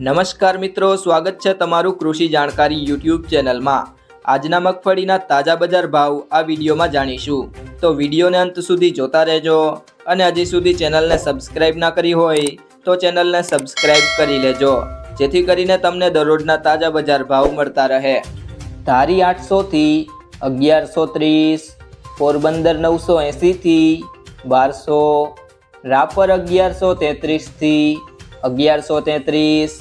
નમસ્કાર મિત્રો, સ્વાગત છે તમારું કૃષિ જાણકારી યુટ્યુબ ચેનલમાં. આજના મગફળીના તાજા બજાર ભાવ આ વિડીયોમાં જાણીશું. તો વિડીયોને અંત સુધી જોતા રહેજો અને હજી સુધી ચેનલને સબસ્ક્રાઇબ ના કરી હોય તો ચેનલને સબસ્ક્રાઇબ કરી લેજો, જેથી કરીને તમને દરરોજના તાજા બજાર ભાવ મળતા રહે. ધારી આઠસોથી અગિયારસો ત્રીસ, પોરબંદર નવસો એંસીથી બારસો, રાપર અગિયારસો તેત્રીસથી અગિયારસો તેત્રીસ,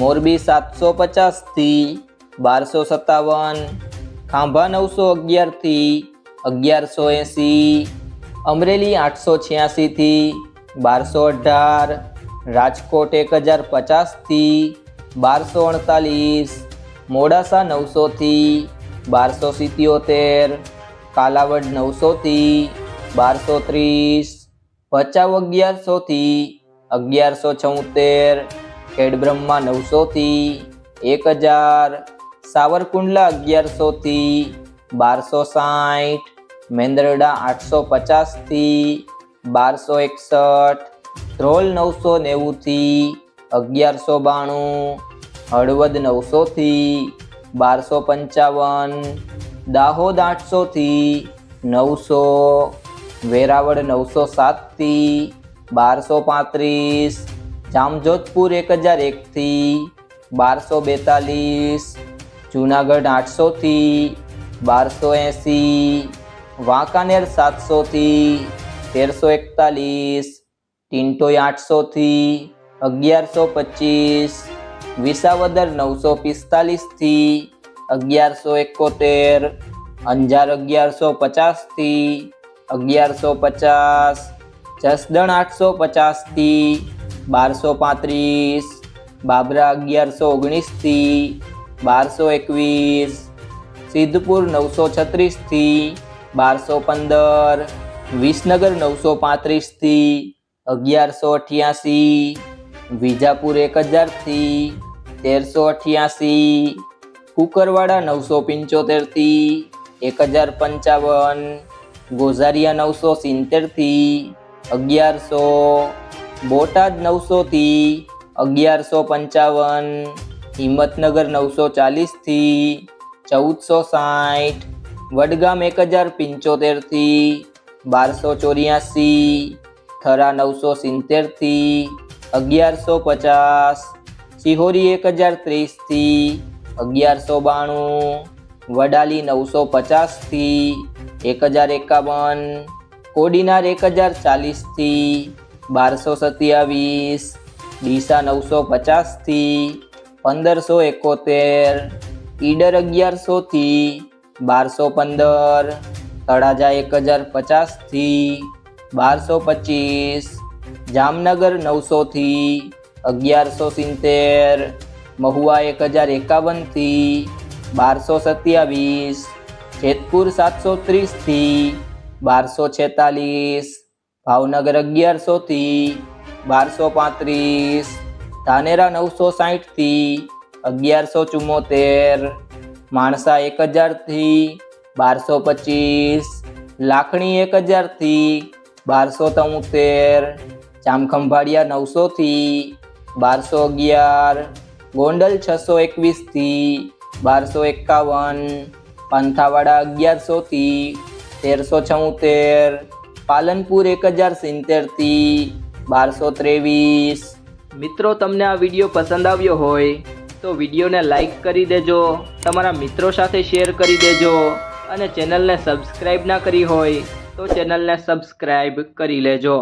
મોરબી સાતસો પચાસથી બારસો સત્તાવન, ખાંભા નવસો અગિયારથી અગિયારસો એંસી અમરેલી આઠસો છ્યાસીથી બારસો અઢાર, રાજકોટ એક હજાર પચાસથી બારસો અડતાલીસ, મોડાસા નવસોથી બારસો સિત્યોતેર, કાલાવડ નવસોથી બારસો ત્રીસ, ભચાઉ અગિયારસોથી અગિયારસો છોતેર, ખેડબ્રહ્મા નવસોથી એક હજાર સાવરકુંડલા અગિયારસોથી બારસો સાઠ મેંદરડા આઠસો પચાસથી બારસો એકસઠ ધ્રોલ નવસો નેવુંથી અગિયારસો બાણું હળવદ નવસોથી બારસો પંચાવન દાહોદ આઠસોથી નવસો, વેરાવળ નવસો સાતથી બારસો પાંત્રીસ, જામજોધપુર એક હજાર એકથી, બારસો બેતાલીસ, જુનાગઢ આઠસોથી, બારસો એંસી, વાંકાનેર સાતસોથી, તેરસો એકતાલીસ ટિન્ટોઈ આઠસોથી, અગિયારસો પચીસ, વિસાવદર નવસો પિસ્તાલીસથી, અગિયારસો એકોતેર, અંજાર અગિયારસો પચાસથી, અગિયારસો પચાસ જસદણ આઠસો પચાસથી બારસો પાંત્રીસ, બાબરા અગિયારસો ઓગણીસથી બારસો એકવીસ, સિદ્ધપુર નવસો છત્રીસથી બારસો પંદર, વિસનગર નવસો પાંત્રીસથી અગિયારસો અઠ્યાસી, વિજાપુર એક હજારથી તેરસો અઠ્યાસી, કુકરવાડા નવસો પંચોતેરથી એક હજાર પંચાવન, ગોઝારિયા નવસો સિત્તેરથી અગિયારસો બોટાદ નવસોથી અગિયારસો પંચાવન, હિંમતનગર નવસો ચાલીસથી ચૌદસો સાઠ, વડગામ એક હજાર પંચોતેરથી બારસો ચોર્યાસી, થરા નવસો સિત્તેરથી અગિયારસો પચાસ સિહોરી એક હજાર ત્રીસથી અગિયારસો બાણું, વડાલી નવસો પચાસથી એક હજાર એકાવન કોડીનાર એક હજાર ચાલીસથી બારસો સત્યાવીસ, ડીસા નવસો પચાસથી પંદરસો એકોતેર, ઈડર અગિયારસોથી બારસો પંદર, તળાજા એક હજાર પચાસથી બારસો પચીસ, જામનગર નવસોથી અગિયારસો સિત્તેર, મહુવા એક હજાર એકાવનથી બારસો સત્યાવીસ, જેતપુર સાતસો ત્રીસથી બારસો છેતાલીસ, ભાવનગર અગિયારસોથી બારસો પાંત્રીસ, ધાનેરા નવસો સાહીઠથી અગિયારસો ચુમ્મોતેર, માણસા એક હજારથી બારસો પચીસ, લાખણી એક હજારથી બારસો તોતેર ચામખંભાળિયા નવસોથી બારસો અગિયાર, ગોંડલ છસો એકવીસથી બારસો એકાવન, પંથાવાડા અગિયારસોથી તેરસો છોતેર, પાલનપુર એક હજાર સિત્તેરથી બારસો ત્રેવીસ. મિત્રો, તમને આ વીડિયો પસંદ આવ્યો હોય તો વિડીયોને લાઈક કરી દેજો, તમારા મિત્રો સાથે શેર કરી દેજો અને ચેનલને સબસ્ક્રાઈબ ના કરી હોય તો ચેનલને સબસ્ક્રાઈબ કરી લેજો.